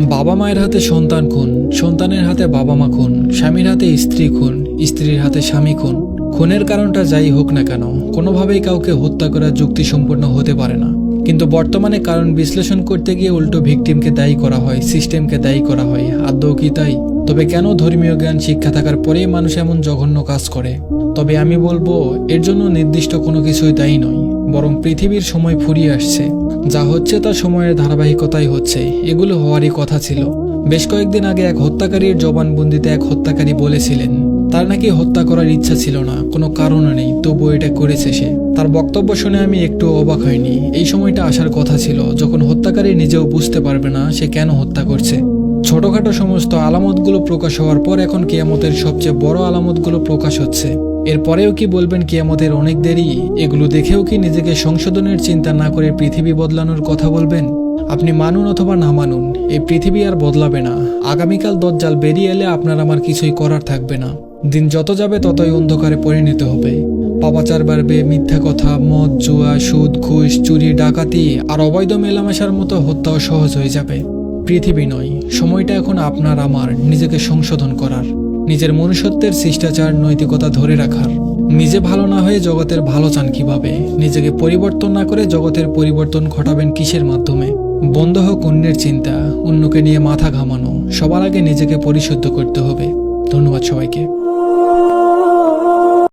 বাবা মায়ের হাতে সন্তান খুন, সন্তানের হাতে বাবা মা খুন, স্বামীর হাতে স্ত্রী খুন, স্ত্রীর হাতে স্বামী খুন। খুনের কারণটা যাই হোক না কেন, কোনোভাবেই কাউকে হত্যা করা যুক্তিসম্পন্ন হতে পারে না। কিন্তু বর্তমানে কারণ বিশ্লেষণ করতে গিয়ে উল্টো ভিকটিমকে দায়ী করা হয়, সিস্টেমকে দায়ী করা হয়, আদৌ কি তাই? তবে কেন ধর্মীয় জ্ঞান, শিক্ষা থাকার পরেই মানুষ এমন জঘন্য কাজ করে? তবে আমি বলব, এর জন্য নির্দিষ্ট কোনো কিছুই দায়ী নয়, বরং পৃথিবীর সময় ফুরিয়ে আসছে। যা হচ্ছে তা সময়ের ধারাবাহিকতাই হচ্ছে। এগুলো হওয়ারই কথা ছিল। বেশ কয়েকদিন আগে এক হত্যাকারীর জবানবন্দিতে এক হত্যাকারী বলেছিলেন, তার নাকি হত্যা করার ইচ্ছা ছিল না, কোনো কারণও নেই, তবুও এটা করেছে সে। তার বক্তব্য শুনে আমি একটু অবাক হয়নি এই সময়টা আসার কথা ছিল, যখন হত্যাকারী নিজেও বুঝতে পারবে না সে কেন হত্যা করছে। ছোটখাটো সমস্ত আলামতগুলো প্রকাশ হওয়ার পর এখন কিয়ামতের সবচেয়ে বড় আলামতগুলো প্রকাশ হচ্ছে। এরপরেও কি বলবেন কিয়ামতের অনেক দেরি? এগুলো দেখেও কি নিজেকে সংশোধনের চিন্তা না করে পৃথিবী বদলানোর কথা বলবেন? আপনি মানুন অথবা না মানুন, এই পৃথিবী আর বদলাবে না। আগামীকাল দজ্জাল বেরিয়ে এলে আপনার আমার কিছুই করার থাকবে না। দিন যত যাবে ততই অন্ধকারে পরিণত হবে। পাপাচার বাড়বে মিথ্যা কথা, মদ, জুয়া, সুদ, ঘুষ, চুরি, ডাকাতি আর অবৈধ মেলামেশার মতো হত্যাও সহজ হয়ে যাবে। পৃথিবী নয়, সময়টা এখন আপনার, আমার, নিজেকে সংশোধন করার। নিজের মনুষ্যত্বের শিষ্টাচার, নৈতিকতা ধরে রাখার। নিজে ভালো না হয়ে জগতের ভালো চান কীভাবে? নিজেকে পরিবর্তন না করে জগতের পরিবর্তন ঘটাবেন কিসের মাধ্যমে? বন্ধ হোক অন্যের চিন্তা, অন্যকে নিয়ে মাথা ঘামানো, সবার আগে নিজেকে পরিশুদ্ধ করতে হবে। ধন্যবাদ সবাইকে।